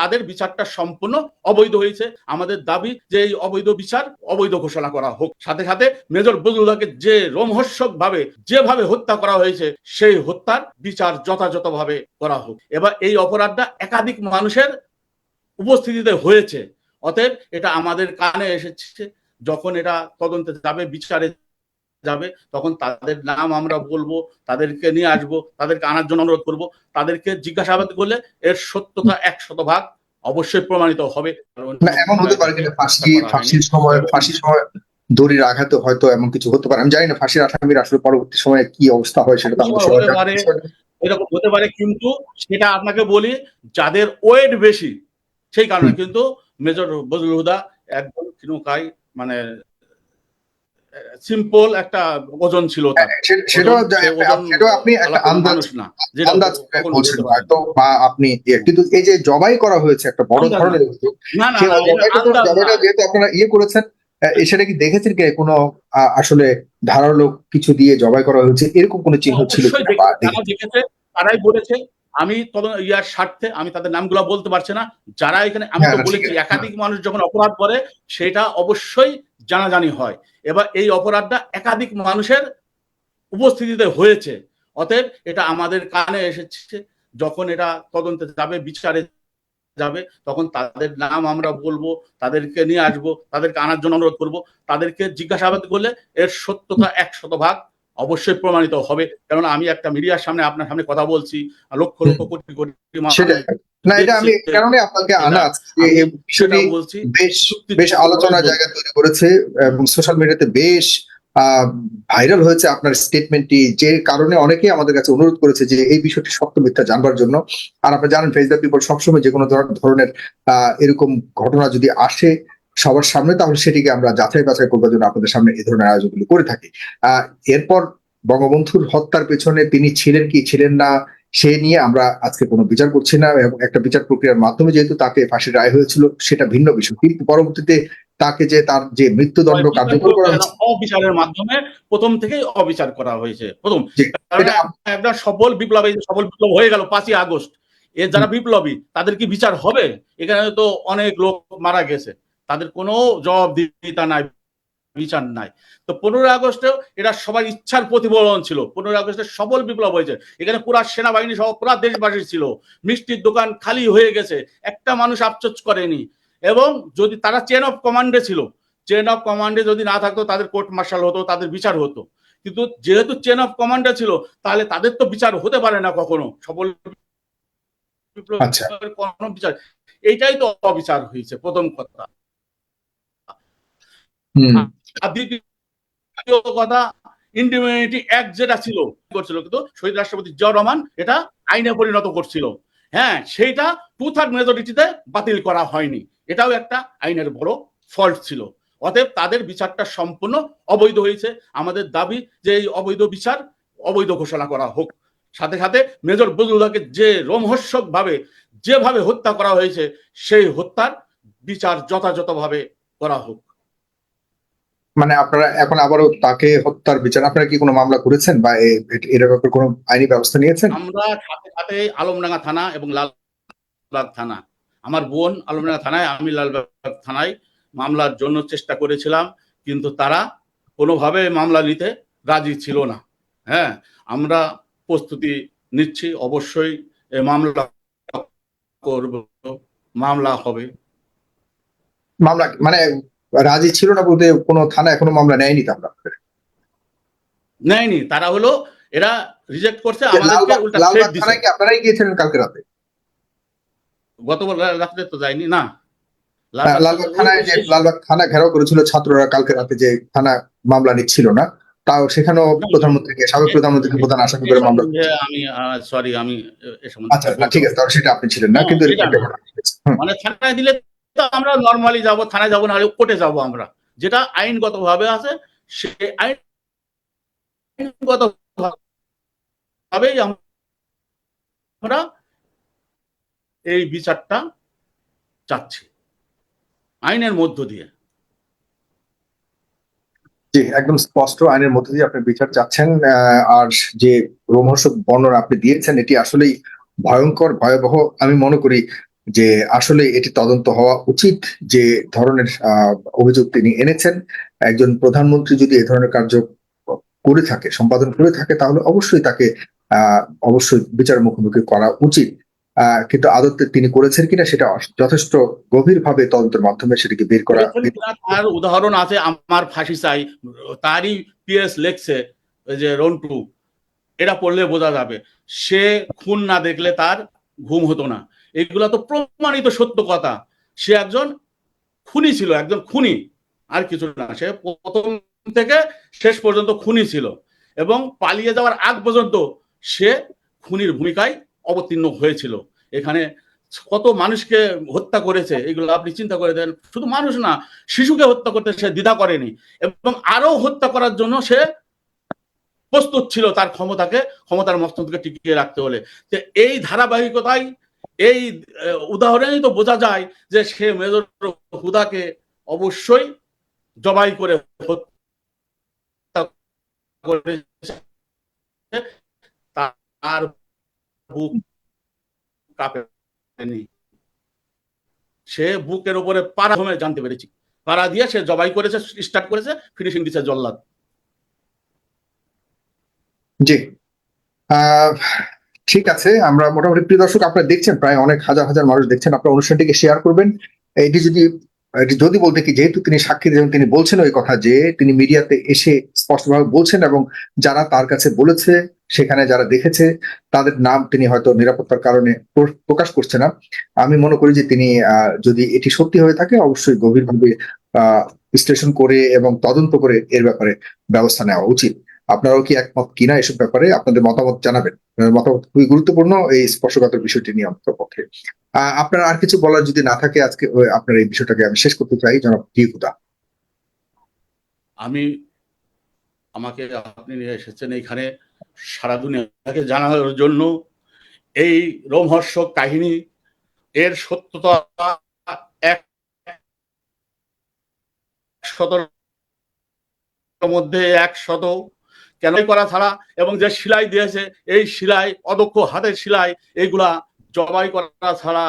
তাদের বিচারটা সম্পূর্ণ অবৈধ হয়েছে। আমাদের দাবি যে এই অবৈধ বিচার অবৈধ ঘোষণা করা হোক। সাথে সাথে মেজর বজলুল্লাহকে যে রোমহর্ষক ভাবে যেভাবে হত্যা করা হয়েছে, সেই হত্যার বিচার যথাযথভাবে করা হোক। এবার এই অপরাধটা একাধিক মানুষের উপস্থিতিতে হয়েছে। অতএব এটা আমাদের কানে এসেছে। যখন এটা তদন্তে যাবে, বিচারে যাবে তখন তাদের নাম আমরা বলব তাদেরকে নিয়ে আসব তাদেরকে আনার জন্য অনুরোধ করব। তাদেরকে জিজ্ঞাসাবাদ করলে এর সত্যতা এক শতভাগ অবশ্যই প্রমাণিত হবে। এমন হতে পারে কিনা ফাঁসি ফাঁসির সময় ফাঁসির সময় দড়ির আঘাতে হয়তো এমন কিছু হতে পারে। আমি জানি না ফাঁসির আসামির আসলে পরবর্তী সময়ে কি অবস্থা হয় সেটা। এরকম হতে পারে কিন্তু সেটা আপনাকে বলি যাদের ওয়েট বেশি সেই কারণে কিন্তু মেজর বজলুল হুদা একদম কিনুকাই মানে সিম্পল একটা ওজন ছিল। হ্যাঁ, সেটাও ওজন- যা- ওজন সেটাও আপনি একটা আন্দাজ না আন্দাজ বলছেন হয়তো বা আপনি কিন্তু এই যে জবাই করা হয়েছে একটা বড় ধরনের না না জবাইটা। যেহেতু আপনারা ইয়ে করেছেন সেটা কি দেখেছেন কি কোনো আসলে ধারালো কিছু দিয়ে জবাই করা হয়েছে? এরকম কোনো চিহ্ন ছিল তারাই বলেছে। আমি তদন্ত ইয়ার স্বার্থে আমি তাদের নামগুলো বলতে পারছি না। যারা এখানে আমি হ্যাঁ, তো বলেছি একাধিক মানুষ যখন অপরাধ করে সেটা অবশ্যই জানাজানি হয়। এবার এই অপরাধটা একাধিক মানুষের উপস্থিতিতে হয়েছে। অতএব এটা আমাদের কানে এসেছে। যখন এটা তদন্তে যাবে বিচারে যাবে তখন তাদের নাম আমরা বলব তাদেরকে নিয়ে আসব তাদেরকে আনার জন্য অনুরোধ করব তাদেরকে জিজ্ঞাসাবাদ করলে এর সত্যতা এক ভাগ অবশ্যই প্রমাণিত হবে। কারণ আমি একটা মিডিয়ার সামনে আপনার সামনে কথা বলছি লক্ষ লক্ষ কোটি কোটি না এটা আমি কারণে আপনাকে আনা বিষয়টি বলছি। বেশ বেশ আলোচনার জায়গা তৈরি করেছে এবং সোশ্যাল মিডিয়াতে বেশ ভাইরাল হয়েছে আপনার স্টেটমেন্টটি যে কারণে অনেকেই আমাদের কাছে অনুরোধ করেছে যে এই বিষয়টি সত্য মিথ্যা জানবার জন্য। আর আপনি জানেন ফেস দ্য পিপল সবসময় যে কোনো ধর- ধরনের আহ, এরকম ঘটনা যদি আসে সবার সামনে তাহলে সেটিকে আমরা যাচাই বাছাই করবার জন্য আপনাদের সামনে এই ধরনের আয়োজনগুলো করে থাকি। এরপর বঙ্গবন্ধুর হত্যার পেছনে তিনি ছিলেন কি ছিলেন না সে নিয়ে আমরা আজকে কোনো বিচার করছি না এবং একটা বিচার প্রক্রিয়ার মাধ্যমে যেহেতু তাকে ফাঁসির রায় হয়েছিল সেটা ভিন্ন বিষয়। কিন্তু পরবর্তীতে তাকে যে তার যে মৃত্যুদণ্ড কার্যকর করা হয়েছে অবিচারের মাধ্যমে প্রথম থেকেই অবিচার করা হয়েছে। প্রথম একটা সফল বিপ্লব সফল বিপ্লব হয়ে গেল পাঁচই আগস্ট। এর যারা বিপ্লবী তাদের কি বিচার হবে? এখানে তো অনেক লোক মারা গেছে। তাদের কোনো জবাবদিহিতা নাই বিচার নাই। তো পনেরোই আগস্টেও এটা সবার ইচ্ছার প্রতিফলন ছিল। পনেরোই আগস্টে সবল বিপ্লব হয়েছে। এখানে পুরা সেনাবাহিনী সহ পুরা দেশবাসী ছিল। মিষ্টির দোকান খালি হয়ে গেছে। একটা মানুষ আফসোস করেনি। এবং যদি তারা চেন অফ কমান্ডে ছিল চেন অফ কমান্ডে যদি না থাকতো তাদের কোর্ট মার্শাল হতো তাদের বিচার হতো। কিন্তু যেহেতু চেন অফ কমান্ডে ছিল তাহলে তাদের তো বিচার হতে পারে না কখনো। সফল বিপ্লবের আচ্ছা। কোনো বিচার। এইটাই তো অবিচার হয়েছে প্রথম কথা। দ্বিতীয় কথা ইন্ডিমিউনিটি অ্যাক্ট যেটা ছিল, করছিল কিন্তু শহীদ রাষ্ট্রপতি রহমান এটা আইনে পরিণত করছিল। হ্যাঁ সেইটা টু থার্ড মেজরিটিতে বাতিল করা হয়নি। এটাও একটা আইনের বড় ফল্ট ছিল। অতএব তাদের বিচারটা সম্পূর্ণ অবৈধ হয়েছে। আমাদের দাবি যে এই অবৈধ বিচার অবৈধ ঘোষণা করা হোক। সাথে সাথে মেজর বজলুল্লাহকে যে রোমহর্ষক ভাবে যেভাবে হত্যা করা হয়েছে, সেই হত্যার বিচার যথাযথভাবে করা হোক। মানে আপনারা এখন আবারও তাকে হত্যার বিচার আপনারা কি কোনো মামলা করেছেন বা এর ব্যাপারে কোনো আইনি ব্যবস্থা নিয়েছেন? আমরা সাথে সাথে আলমডাঙ্গা থানা এবং লালবাগ থানা। আমার বোন আলমডাঙ্গা থানায় আমি লালবাগ থানায় মামলার জন্য চেষ্টা করেছিলাম কিন্তু তারা কোনোভাবে মামলা নিতে রাজি ছিল না। হ্যাঁ আমরা প্রস্তুতি নিচ্ছি অবশ্যই মামলা করব। মামলা হবে। মামলা মানে রাজি ছিল না বলতে কোনো থানা এখনও মামলা নেয়নি তো আমরা। নেয়নি তারা হলো এরা রিজেক্ট করছে আমাদেরকে উল্টা লালবাগ দিছে। আপনারাই গিয়েছিলেন কালকে রাতে? গত রাত্রে তো যায়নি না। হ্যাঁ, লালবাগ থানায় যে লালবাগ থানা ঘেরাও করেছিল ছাত্ররা কালকে রাতে যে থানা মামলা নিচ্ছিল না তাও সেখানেও প্রধানমন্ত্রীকে সাবেক প্রধানমন্ত্রীকে প্রধান আসামি করে মামলা আমি সরি আমি আচ্ছা ঠিক আছে তাহলে সেটা আপনি ছিলেন না কিন্তু মানে থানায় দিলে আমরা নর্মালি যাব, থানায় যাব না কোর্টে যাব আমরা। যেটা আইনগত ভাবে আছে, সে আইনগত ভাবেই আমরা এই বিচারটা চাচ্ছি, আইনের মধ্য দিয়ে। জি, একদম স্পষ্ট আইনের মধ্যে দিয়ে আপনি বিচার চাচ্ছেন আর যে রোমহর্ষক বর্ণনা আপনি দিয়েছেন, এটি আসলেই ভয়ঙ্কর, ভয়াবহ, আমি মনে করি যে আসলে এটি তদন্ত হওয়া উচিত যে ধরনের অভিযোগ তিনি এনেছেন। একজন প্রধানমন্ত্রী যদি এ ধরনের কার্য করে থাকে, সম্পাদন করে থাকে, তাহলে অবশ্যই তাকে অবশ্যই বিচার মুখোমুখি করা উচিত। কিন্তু আদতে তিনি করেছেন কিনা সেটা যথেষ্ট গভীরভাবে তদন্তের মাধ্যমে সেটাকে বের করা তার উদাহরণ আছে আমার ফাঁসি চাই, তারই পিএস লেখছে যে রন্টু, এটা পড়লে বোঝা যাবে। সে খুন না দেখলে তার ঘুম হতো না। এগুলা তো প্রমাণিত সত্য কথা। সে একজন খুনি ছিল, একজন খুনি, আর কিছু না। সে প্রথম থেকে শেষ পর্যন্ত খুনি ছিল এবং পালিয়ে যাওয়ার আগ পর্যন্ত সে খুনির ভূমিকায় অবতীর্ণ হয়েছিল। এখানে কত মানুষকে হত্যা করেছে, এগুলো আপনি চিন্তা করে দেন শুধু মানুষ না, শিশুকে হত্যা করতে সে দ্বিধা করেনি এবং আরও হত্যা করার জন্য সে প্রস্তুত ছিল তার ক্ষমতাকে, ক্ষমতার মস্তকে টিকিয়ে রাখতে হলে। এই ধারাবাহিকতায় এই আহ, উদাহরণেই তো বোঝা যায় যে সে মেজর হুদাকে অবশ্যই জবাই করে তার বুক সে বুকের উপরে পাড়া হয়ে জানতে পেরেছি। পাড়া দিয়ে সে জবাই করেছে স্টার্ট করেছে ফিনিশিং দিচ্ছে জল্লাদ। জি। ঠিক আছে, আমরা মোটামুটি, প্রিয় দর্শক, আপনারা দেখছেন, প্রায় অনেক হাজার হাজার মানুষ দেখছেন, আপনার অনুষ্ঠানটিকে শেয়ার করবেন। এটি যদি যদি বলতে কি, যেহেতু তিনি সাক্ষী যেমন তিনি বলছেন ওই কথা যে, তিনি মিডিয়াতে এসে স্পষ্টভাবে বলছেন এবং যারা তার কাছে বলেছে, সেখানে যারা দেখেছে, তাদের নাম তিনি হয়তো নিরাপত্তার কারণে প্র- প্রকাশ করছে না। আমি মনে করি যে তিনি যদি এটি সত্যি হয়ে থাকে, অবশ্যই গভীরভাবে আহ বিশ্লেষণ করে এবং তদন্ত করে এর ব্যাপারে ব্যবস্থা নেওয়া উচিত। আপনারাও কি একমত কিনা এসব ব্যাপারে আপনাদের মতামত জানাবেন। মতামত খুবই গুরুত্বপূর্ণ এই স্পর্শকাতর বিষয়টি নিয়ে অন্তত পক্ষে। আপনার আর কিছু বলার যদি না থাকে আজকে আপনার এই বিষয়টাকে আমি শেষ করতে চাই, জনাব কি হুদা আমি আমাকে আপনি নিয়ে এসেছেন এইখানে সারা দুনিয়াকে জানানোর জন্য। এই রোমহর্ষক কাহিনী, এর সত্যতা এক শতর মধ্যে এক শত কেন করা ছাড়া? এবং যে সিলাই দিয়েছে, এই সিলাই, অদক্ষ হাতের সিলাই এইগুলা জবাই করা ছাড়া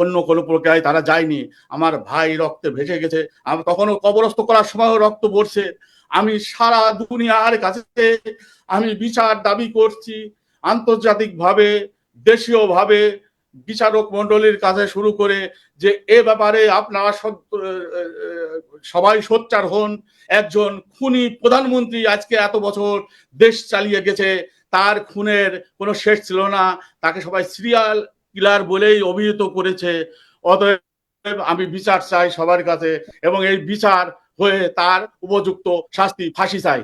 অন্য কোনো প্রক্রিয়ায় তারা যায়নি। আমার ভাই রক্তে ভেসে গেছে। আমি তখনও কবরস্থ করার সময়ও রক্ত পড়ছে আমি সারা দুনিয়ার কাছে আমি বিচার দাবি করছি। আন্তর্জাতিকভাবে, দেশীয়ভাবে বিচারক মণ্ডলীর কাছে শুরু করে যে, এ ব্যাপারে আপনারা সবাই সোচ্চার হন। একজন খুনি প্রধানমন্ত্রী আজকে এত বছর দেশ চালিয়ে গেছে। তার খুনের কোনো শেষ ছিল না। তাকে সবাই সিরিয়াল কিলার বলেই অভিহিত করেছে। অতএব আমি বিচার চাই সবার কাছে এবং এই বিচার হয়ে তার উপযুক্ত শাস্তি, ফাঁসি চাই।